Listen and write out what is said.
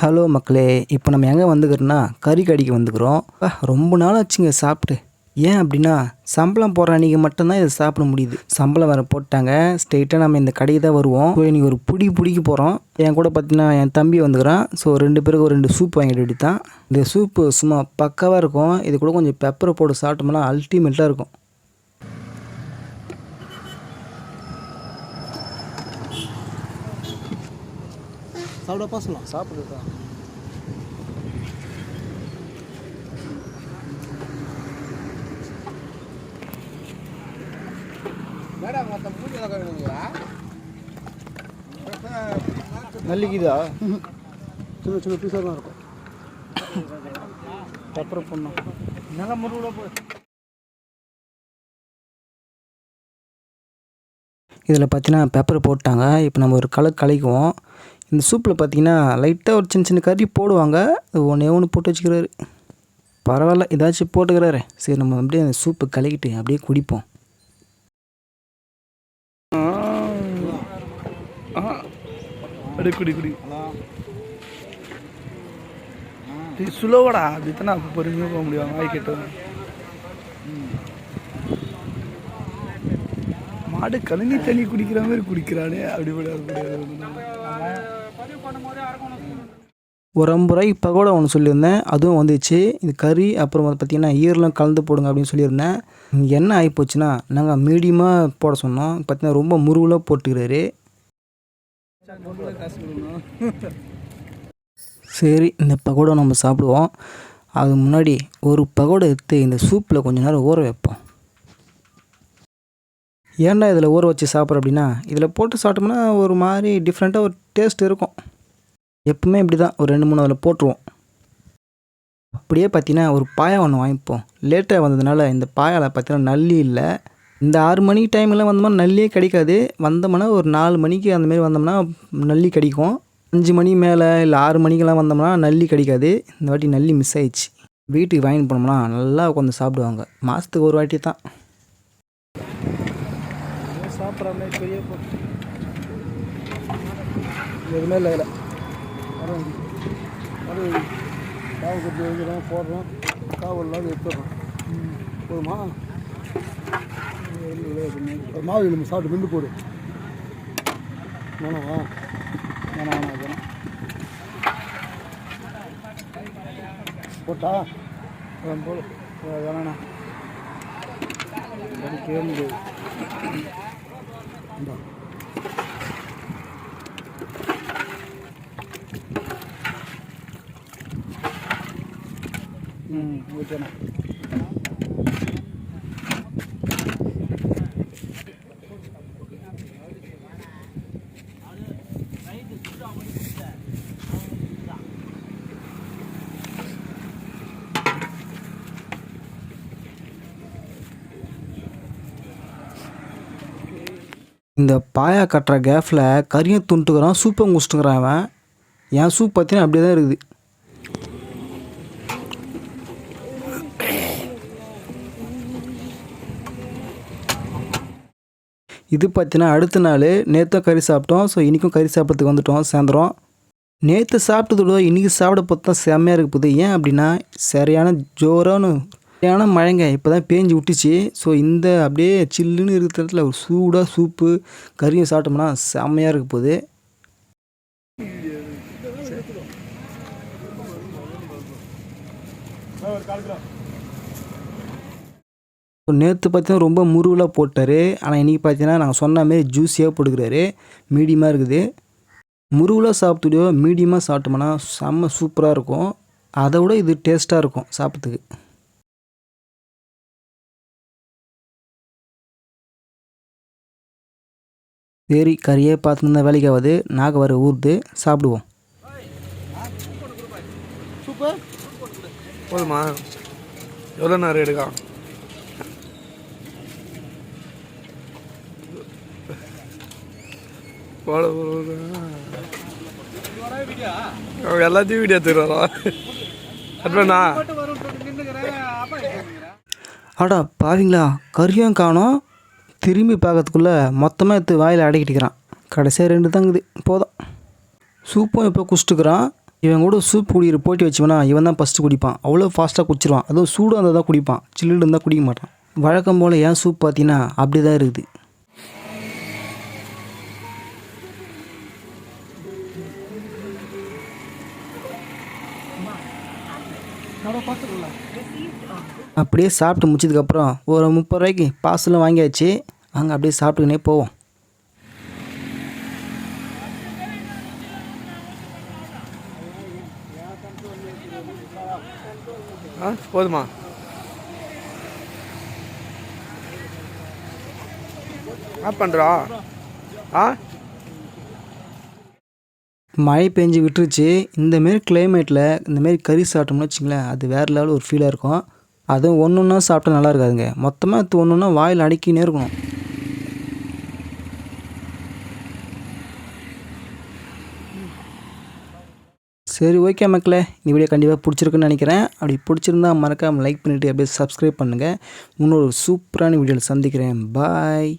Hello மக்களே இப்போ நம்ம எங்கே வந்துக்கிறோன்னா கறி கடிக்கு வந்துக்கிறோம். ரொம்ப நாள் ஆச்சுங்க சாப்பிட்டு. ஏன் அப்படின்னா சம்பளம் போடுற அன்றைக்கி மட்டும்தான் இதை சாப்பிட முடியுது. சம்பளம் வேறு போட்டாங்க. ஸ்ட்ரெயிட்டாக நம்ம இந்த கடைக்கு தான் வருவோம். ஸோ இன்றைக்கி ஒரு பிடி பிடிக்க போகிறோம் என் கூட பார்த்தீங்கன்னா என் தம்பி வந்துக்கிறான். ஸோ ரெண்டு பேருக்கு ஒரு ரெண்டு சூப் வாங்கிட்டு தான் இந்த சூப்பு சும்மா பக்காவாக இருக்கும். இது கூட கொஞ்சம் பெப்பரை போட்டு சாப்பிட்டோம்னா அல்டிமேட்டாக இருக்கும். சாப்பிடப்பா சொல்லலாம் சாப்பிடுதா மேடம் மற்ற மூஞ்சி வேணுங்களா நல்லிக்குதா? சின்ன சின்ன பீஸாக தான் இருக்கும். பெப்பரை போடணும் நல்ல முருகோட போய் இதில் பார்த்தீங்கன்னா பெப்பர் போட்டாங்க. இப்போ நம்ம ஒரு கலர் கலைக்குவோம் இந்த சூப்பில் பார்த்தீங்கன்னா லைட்டாக ஒரு சின்ன சின்ன கறி போடுவாங்க. அது ஒன்றே ஒன்று போட்டு வச்சுக்கிறாரு. பரவாயில்ல ஏதாச்சும் போட்டுக்கிறாரு. சரி நம்ம அப்படியே அந்த சூப்பை கலக்கிட்டு அப்படியே குடிப்போம். குடி குடி. சுலோவடா. அது தான் அப்போ பொறுமையாக போக முடியும்? வாய் கேட்டவன் மாடு கழனி தண்ணி குடிக்கிற மாதிரி குடிக்கிறானே. அப்படி. ஒரு பகோடா ஒன்று சொல்லியிருந்தேன். அதுவும் வந்துச்சு. இது கறி அப்புறம் வந்து பார்த்தீங்கன்னா ஈரலாம் கலந்து போடுங்க அப்படின்னு சொல்லியிருந்தேன். என்ன ஆகிப்போச்சுன்னா நாங்கள் மீடியமாக போட சொன்னோம். பார்த்தீங்கன்னா ரொம்ப முருகலாக போட்டுக்கிறாரு. சரி இந்த பகோடா நம்ம சாப்பிடுவோம். அது முன்னாடி ஒரு பகோடை எடுத்து இந்த சூப்பில் கொஞ்ச நேரம் ஊற வைப்போம். ஏன்டா இதில் ஊற வச்சு சாப்பிட்ற அப்படின்னா இதில் போட்டு சாப்பிட்டோம்னா ஒரு மாதிரி டிஃப்ரெண்ட்டாக ஒரு டேஸ்ட் இருக்கும். எப்பவுமே இப்படி தான் ஒரு ரெண்டு மூணு அதில் போட்டுருவோம். அப்படியே பார்த்தீங்கன்னா ஒரு பாயா ஒன்று வாங்கிப்போம். லேட்டாக வந்ததுனால இந்த பாயாவில் பார்த்தீங்கன்னா நல்லி இல்லை. இந்த ஆறு மணி டைமில் வந்தோம்னா நல்லியே கிடைக்காது. வந்தோம்னா ஒரு நாலு மணிக்கு அந்தமாரி வந்தோம்னா நல்லி கிடைக்கும். அஞ்சு மணி மேலே இல்லை ஆறு மணிக்கெல்லாம் வந்தோம்னா நல்லி கிடைக்காது. இந்த வாட்டி நல்லி மிஸ் ஆயிடுச்சு. வீட்டுக்கு வாங்கிட்டு போனோம்னா நல்லா உட்காந்து சாப்பிடுவாங்க. மாதத்துக்கு ஒரு வாட்டி தான். சாப்பிட்ற மாதிரி பெரிய எதுவுமே இல்லை மரம் மரம் காவல் காவு கட்டி வைக்கிறோம் போடுறோம். காவு இல்லாத எடுத்துடுறோம் போதுமா ஒரு மாவு எலும்பு சாப்பிட்டு மிண்டு போடு வேணாவா வேணாம் வேணாம் வேணாம் போட்டா அதான் போடு வேணாண்ணா படிக்கவே முடியாது ஓகேண்ணா. இந்த பாயா கட்டுற கேஃபில் கறியும் துண்டுக்கிறான் சூப்பை குடிச்சிட்டுக்கிறான் அவன் என் சூப் பார்த்தீங்கன்னா அப்படியே தான் இருக்குது. இது பார்த்தீங்கன்னா அடுத்த நாள் நேற்றும் கறி சாப்பிட்டோம். ஸோ இன்றைக்கும் கறி சாப்பிட்றதுக்கு வந்துட்டோம் சாயந்தரம். நேற்று சாப்பிட்டதோட இன்றைக்கி சாப்பிட பார்த்தா செம்மையாக இருக்க போகுது ஏன் அப்படின்னா சரியான ஜோரான சரியான மழைங்க. இப்போ தான் பேஞ்சு விட்டுச்சு. ஸோ இந்த அப்படியே சில்லுன்னு இருக்கிற இடத்துல ஒரு சூடாக சூப்பு கறியும் சாப்பிட்டோம்னா செம்மையாக இருக்க போகுது நேற்று பார்த்தீங்கன்னா ரொம்ப முருகலாக போட்டார். ஆனால் இன்றைக்கி பார்த்தீங்கன்னா நாங்கள் சொன்ன மாரி ஜூஸியாக போட்டுக்கிறாரு. மீடியமாக இருக்குது. முருகலாக சாப்பிட்டுடியோ மீடியமாக சாப்பிட்டோம்னா செம்ம சூப்பராக இருக்கும். அதை விட இது டேஸ்ட்டாக இருக்கும் சாப்பிட்றதுக்கு. சரி கறியே பார்த்துன்னு இருந்தால் வேலைக்கு ஆகாது. நாக வர ஊறுது. சாப்பிடுவோம். சூப்பர். போதுமா? எவ்வளோ நேரம் எடுக்கா போட அவங்க எல்லாத்தையும் வீடியோ எடுத்துக்கிறாரா? அடா பாவிங்களா? கரியும் காணும். திரும்பி பார்க்கறதுக்குள்ளே மொத்தமாக எடுத்து வாயில் அடக்கிட்டுக்கிறான் கடைசியாக ரெண்டு தாங்குது போதும். சூப்பும் இப்போ குடிச்சிட்டுக்கிறான். இவன் கூட சூப் குடிக்கிற போட்டி வச்சோம்னா இவன் தான் ஃபஸ்ட்டு குடிப்பான். அவ்வளோ ஃபாஸ்ட்டாக குடிச்சிருவான். அதுவும் சூடாக இருந்தால் தான் குடிப்பான். சில்லுன்னு இருந்தால் குடிக்க மாட்டான். வழக்கம் போல் ஏன் சூப் பார்த்தீங்கன்னா அப்படி தான் இருக்குது. அப்படியே சாப்பிட்டு முடிச்சதுக்கப்புறம் ஒரு முப்பது ரூபாய்க்கு பார்சலும் வாங்கியாச்சு. அங்கே அப்படியே சாப்பிட்டுக்கினே போவோம். ஆ போதுமா? என்ன பண்ணுறா ஆ? மழை பெஞ்சு விட்டுருச்சு. இந்தமாரி கிளைமேட்டில் இந்தமாரி கறி சாப்பிட்டோம்னு வச்சுங்களேன் அது வேறு லெவல் ஒரு ஃபீலாக இருக்கும். அதுவும் ஒன்று ஒன்றா சாப்பிட்டா நல்லா இருக்காதுங்க. மொத்தமாக அது ஒன்று ஒன்றா வாயில் அடிக்கினே இருக்கணும். சரி ஓகே மக்களே. இந்த வீடியோ கண்டிப்பாக பிடிச்சிருக்குன்னு நினைக்கிறேன். அப்படி பிடிச்சிருந்தா மறக்காமல் லைக் பண்ணிவிட்டு அப்படியே சப்ஸ்கிரைப் பண்ணுங்கள் இன்னொரு சூப்பரான வீடியோவில் சந்திக்கிறேன். பாய்